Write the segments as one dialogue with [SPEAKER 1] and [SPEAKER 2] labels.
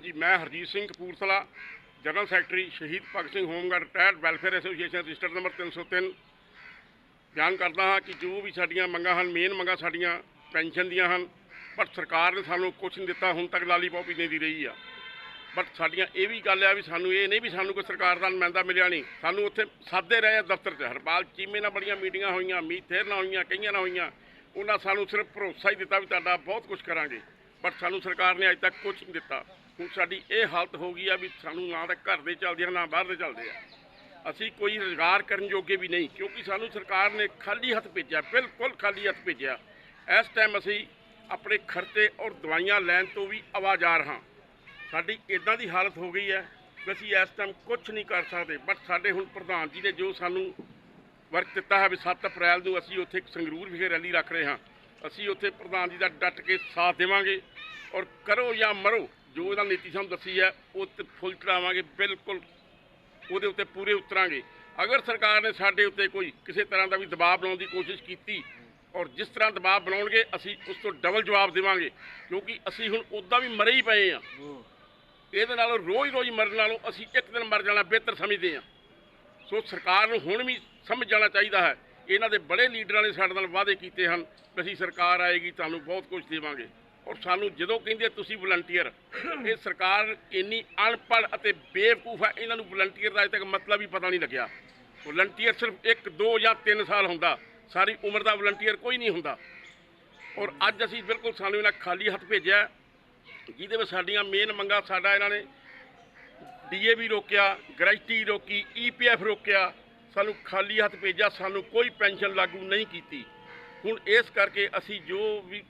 [SPEAKER 1] ਜੀ, ਮੈਂ Harjeet Singh Kapurthala, general secretary Shaheed Bhagat Singh home guard, retired welfare association register number 303 ਬਿਆਨ ਕਰਦਾ ਹਾਂ ਕਿ ਜੋ ਵੀ ਸਾਡੀਆਂ ਮੰਗਾਂ ਹਨ, ਮੇਨ ਮੰਗਾਂ ਸਾਡੀਆਂ ਪੈਨਸ਼ਨ ਦੀਆਂ ਹਨ, ਪਰ ਸਰਕਾਰ ਨੇ ਸਾਨੂੰ ਕੁਝ ਨਹੀਂ ਦਿੱਤਾ, ਹੁਣ ਤੱਕ ਲਾਲੀਪੌਪ ਹੀ ਦਿੰਦੀ ਰਹੀ ਆ। ਬਟ ਸਾਡੀਆਂ ਇਹ ਵੀ ਗੱਲ ਆ ਵੀ ਸਾਨੂੰ ਇਹ ਨਹੀਂ ਵੀ ਸਾਨੂੰ ਕੋਈ ਸਰਕਾਰ ਦਾ ਨੁਮਾਇੰਦਾ ਮਿਲਿਆ ਨਹੀਂ। ਸਾਨੂੰ ਉੱਥੇ ਸਾਦੇ ਰਹੇ ਆ ਦਫ਼ਤਰ 'ਚ, ਹਰਪਾਲ ਚੀਮੇ ਨਾਲ ਬੜੀਆਂ ਮੀਟਿੰਗਾਂ ਹੋਈਆਂ ਮੀਥੇਰ ਨਾਲ ਹੋਈਆਂ, ਕਈਆਂ ਨਾਲ ਹੋਈਆਂ। ਉਹਨਾਂ ਸਾਨੂੰ ਸਿਰਫ ਭਰੋਸਾ ਹੀ ਦਿੱਤਾ ਵੀ ਤੁਹਾਡਾ ਬਹੁਤ ਕੁਝ ਕਰਾਂਗੇ। ਪਰ ਸਾਨੂੰ ਸਰਕਾਰ ਨੇ ਅਜੇ ਤੱਕ ਕੁਝ ਨਹੀਂ ਦਿੱਤਾ। ਹੁਣ ਸਾਡੀ ਇਹ ਹਾਲਤ ਹੋ ਗਈ ਆ ਵੀ ਸਾਨੂੰ ਨਾ ਤਾਂ ਘਰ ਦੇ ਚੱਲਦੇ ਆ, ਨਾ ਬਾਹਰ ਦੇ ਚੱਲਦੇ ਆ। ਅਸੀਂ ਕੋਈ ਰੁਜ਼ਗਾਰ ਕਰਨ ਜੋਗੇ ਵੀ ਨਹੀਂ, ਕਿਉਂਕਿ ਸਾਨੂੰ ਸਰਕਾਰ ਨੇ ਖਾਲੀ ਹੱਥ ਭੇਜਿਆ, ਬਿਲਕੁਲ ਖਾਲੀ ਹੱਥ ਭੇਜਿਆ। ਇਸ ਟਾਈਮ ਅਸੀਂ ਆਪਣੇ ਖਰਚੇ ਔਰ ਦਵਾਈਆਂ ਲੈਣ ਤੋਂ ਵੀ ਆਵਾਜ਼ਾਰ ਹਾਂ। ਸਾਡੀ ਇਦਾਂ ਦੀ ਹਾਲਤ ਹੋ ਗਈ ਹੈ ਕਿ ਅਸੀਂ ਇਸ ਟਾਈਮ ਕੁਝ ਨਹੀਂ ਕਰ ਸਕਦੇ ਬਟ ਸਾਡੇ ਹੁਣ ਪ੍ਰਧਾਨ ਜੀ ਨੇ ਜੋ ਸਾਨੂੰ ਵਰਕ ਦਿੱਤਾ ਹੈ ਵੀ 7 ਅਪ੍ਰੈਲ ਨੂੰ ਅਸੀਂ ਉੱਥੇ ਇੱਕ ਸੰਗਰੂਰ ਵਿਖੇ ਰੈਲੀ ਰੱਖ ਰਹੇ ਹਾਂ। ਅਸੀਂ ਉੱਥੇ ਪ੍ਰਧਾਨ ਜੀ ਦਾ ਡਟ ਕੇ ਸਾਥ ਦੇਵਾਂਗੇ। ਔਰ ਕਰੋ ਜਾਂ ਮਰੋ, ਜੋ ਇਹਦਾ ਨੀਤੀ ਸਾਨੂੰ ਦੱਸੀ ਹੈ, ਉਹ ਤੇ ਫੁੱਲ ਚੜਾਵਾਂਗੇ, ਬਿਲਕੁਲ ਉਹਦੇ ਉੱਤੇ ਪੂਰੇ ਉਤਰਾਂਗੇ। ਅਗਰ ਸਰਕਾਰ ਨੇ ਸਾਡੇ ਉੱਤੇ ਕੋਈ ਕਿਸੇ ਤਰ੍ਹਾਂ ਦਾ ਵੀ ਦਬਾਅ ਬਣਾਉਣ ਦੀ ਕੋਸ਼ਿਸ਼ ਕੀਤੀ ਔਰ ਜਿਸ ਤਰ੍ਹਾਂ ਦਬਾਅ ਬਣਾਉਣਗੇ, ਅਸੀਂ ਉਸ ਤੋਂ ਡਬਲ ਜਵਾਬ ਦੇਵਾਂਗੇ, ਕਿਉਂਕਿ ਅਸੀਂ ਹੁਣ ਉੱਦਾਂ ਵੀ ਮਰੇ ਹੀ ਪਏ ਆ ਇਹਦੇ ਨਾਲੋਂ ਰੋਜ਼-ਰੋਜ਼ ਮਰਨ ਨਾਲੋਂ ਅਸੀਂ ਇੱਕ ਦਿਨ ਮਰ ਜਾਣਾ ਬਿਹਤਰ ਸਮਝਦੇ ਹਾਂ। ਸੋ ਸਰਕਾਰ ਨੂੰ ਹੁਣ ਵੀ ਸਮਝ ਜਾਣਾ ਚਾਹੀਦਾ ਹੈ। ਇਹਨਾਂ ਦੇ ਬੜੇ ਲੀਡਰਾਂ ਨੇ ਸਾਡੇ ਨਾਲ ਵਾਅਦੇ ਕੀਤੇ ਹਨ ਕਿ ਅਸੀਂ ਸਰਕਾਰ ਆਏਗੀ, ਤੁਹਾਨੂੰ ਬਹੁਤ ਕੁਝ ਦੇਵਾਂਗੇ। ਔਰ ਸਾਨੂੰ ਜਦੋਂ ਕਹਿੰਦੇ ਤੁਸੀਂ ਵਲੰਟੀਅਰ ਇਹ ਸਰਕਾਰ ਇੰਨੀ ਅਨਪੜ੍ਹ ਅਤੇ ਬੇਵਕੂਫ ਹੈ, ਇਹਨਾਂ ਨੂੰ ਵਲੰਟੀਅਰ ਦਾ ਅਜੇ ਤੱਕ ਮਤਲਬ ਹੀ ਪਤਾ ਨਹੀਂ ਲੱਗਿਆ। ਵਲੰਟੀਅਰ ਸਿਰਫ 1 2 ਜਾਂ 3 ਸਾਲ ਹੁੰਦਾ। ਸਾਰੀ ਉਮਰ ਦਾ ਵਲੰਟੀਅਰ ਕੋਈ ਨਹੀਂ ਹੁੰਦਾ। ਔਰ ਅੱਜ ਅਸੀਂ ਬਿਲਕੁਲ ਸਾਨੂੰ ਇਹਨਾਂ ਖਾਲੀ ਹੱਥ ਭੇਜਿਆ ਜਿਹਦੇ ਵਿੱਚ ਸਾਡੀਆਂ ਮੇਨ ਮੰਗਾਂ ਸਾਡਾ ਇਹਨਾਂ ਨੇ ਡੀਏਵੀ ਰੋਕਿਆ ਗ੍ਰੈਜੂਟੀ ਰੋਕੀ ਈਪੀਐਫ ਰੋਕਿਆ, ਸਾਨੂੰ ਖਾਲੀ ਹੱਥ ਭੇਜਿਆ, ਸਾਨੂੰ ਕੋਈ ਪੈਨਸ਼ਨ ਲਾਗੂ ਨਹੀਂ ਕੀਤੀ। ਹੁਣ ਇਸ ਕਰਕੇ ਅਸੀਂ ਜੋ ਵੀ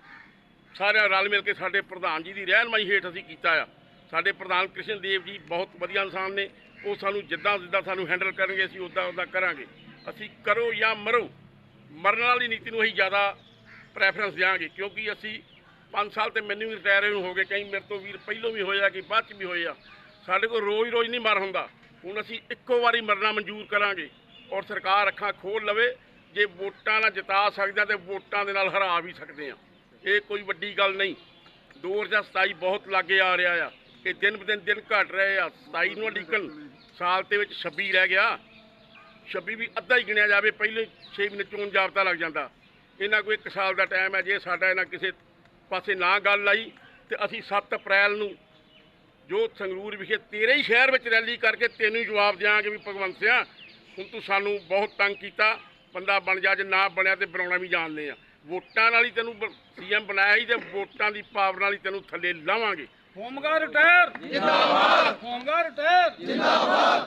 [SPEAKER 1] ਸਾਰਿਆਂ ਰਲ ਮਿਲ ਕੇ ਸਾਡੇ ਪ੍ਰਧਾਨ ਜੀ ਦੀ ਰਹਿਨਮਾਈ ਹੇਠ ਅਸੀਂ ਕੀਤਾ ਆ। ਸਾਡੇ ਪ੍ਰਧਾਨ ਕ੍ਰਿਸ਼ਨ ਦੇਵ ਜੀ ਬਹੁਤ ਵਧੀਆ ਇਨਸਾਨ ਨੇ। ਉਹ ਸਾਨੂੰ ਜਿੱਦਾਂ ਜਿੱਦਾਂ ਸਾਨੂੰ ਹੈਂਡਲ ਕਰਨਗੇ, ਅਸੀਂ ਉਦਾਂ ਉਦਾਂ ਕਰਾਂਗੇ। ਅਸੀਂ ਕਰੋ ਜਾਂ ਮਰੋ, ਮਰਨ ਵਾਲੀ ਨੀਤੀ ਨੂੰ ਅਸੀਂ ਜ਼ਿਆਦਾ ਪ੍ਰੈਫਰੈਂਸ ਦਿਆਂਗੇ ਕਿਉਂਕਿ ਅਸੀਂ 5 ਸਾਲ ਤੇ ਮੈਨੂੰ ਵੀ ਰਿਟਾਇਰ ਨੂੰ ਹੋ ਗਏ, ਕਈ ਮੇਰੇ ਤੋਂ ਵੀਰ ਪਹਿਲੋਂ ਵੀ ਹੋਇਆ ਕਿ ਬਾਅਦ ਚ ਵੀ ਹੋਏ ਆ। ਸਾਡੇ ਕੋਲ ਰੋਜ਼-ਰੋਜ਼ ਨਹੀਂ ਮਰ ਹੁੰਦਾ। ਹੁਣ ਅਸੀਂ ਇੱਕੋ ਵਾਰੀ ਮਰਨਾ ਮਨਜ਼ੂਰ ਕਰਾਂਗੇ ਔਰ ਸਰਕਾਰ ਅੱਖਾਂ ਖੋਲ ਲਵੇ, ਜੇ ਵੋਟਾਂ ਨਾਲ ਜਿਤਾ ਸਕਦੇ ਆ ਤੇ ਵੋਟਾਂ ਦੇ ਨਾਲ ਹਰਾ ਵੀ ਸਕਦੇ ਆ ਇਹ ਕੋਈ ਵੱਡੀ ਗੱਲ ਨਹੀਂ। 2027 ਬਹੁਤ ਲਾਗੇ ਆ ਰਿਹਾ ਆ ਇਹ ਦਿਨ ਬ ਦਿਨ ਦਿਨ ਘਟ ਰਹੇ ਆ। 27 ਨੂੰ ਅਡੀਕਨ ਸਾਲ ਦੇ ਵਿੱਚ 26 ਰਹਿ ਗਿਆ। 26 ਵੀ ਅੱਧਾ ਹੀ ਗਿਣਿਆ ਜਾਵੇ, ਪਹਿਲੇ 6 ਮਹੀਨੇ ਚੋਣ ਜਾਬਤਾ ਲੱਗ ਜਾਂਦਾ। ਇਹਨਾਂ ਕੋਈ 1 ਸਾਲ ਦਾ ਟਾਈਮ ਹੈ, ਜੇ ਸਾਡਾ ਇਹਨਾਂ ਕਿਸੇ ਪਾਸੇ ਨਾ ਗੱਲ ਆਈ, ਤੇ ਅਸੀਂ 7 ਅਪ੍ਰੈਲ ਨੂੰ ਜੋ ਸੰਗਰੂਰ ਵਿਖੇ ਤੇਰੇ ਹੀ ਸ਼ਹਿਰ ਵਿੱਚ ਰੈਲੀ ਕਰਕੇ ਤੈਨੂੰ ਹੀ ਜਵਾਬ ਦਿਆਂਗੇ ਵੀ ਭਗਵੰਤ ਸਿਆ, ਹੁਣ ਤੂੰ ਸਾਨੂੰ ਬਹੁਤ ਤੰਗ ਕੀਤਾ। ਬੰਦਾ ਬਣ ਜਾ, ਜੇ ਨਾ ਬਣਿਆ ਤੇ ਬਣਾਉਣਾ ਵੀ ਜਾਣਦੇ ਆ। ਵੋਟਾਂ ਨਾਲ ਹੀ ਤੈਨੂੰ ਸੀਐਮ ਬਣਾਇਆ ਹੀ ਤੇ ਵੋਟਾਂ ਦੀ ਪਾਵਰ ਨਾਲ ਹੀ ਤੈਨੂੰ ਥੱਲੇ ਲਾਵਾਂਗੇ।
[SPEAKER 2] Home guard retire. ਜਿੰਦਾਬਾਦ। Home guard retire. ਜਿੰਦਾਬਾਦ।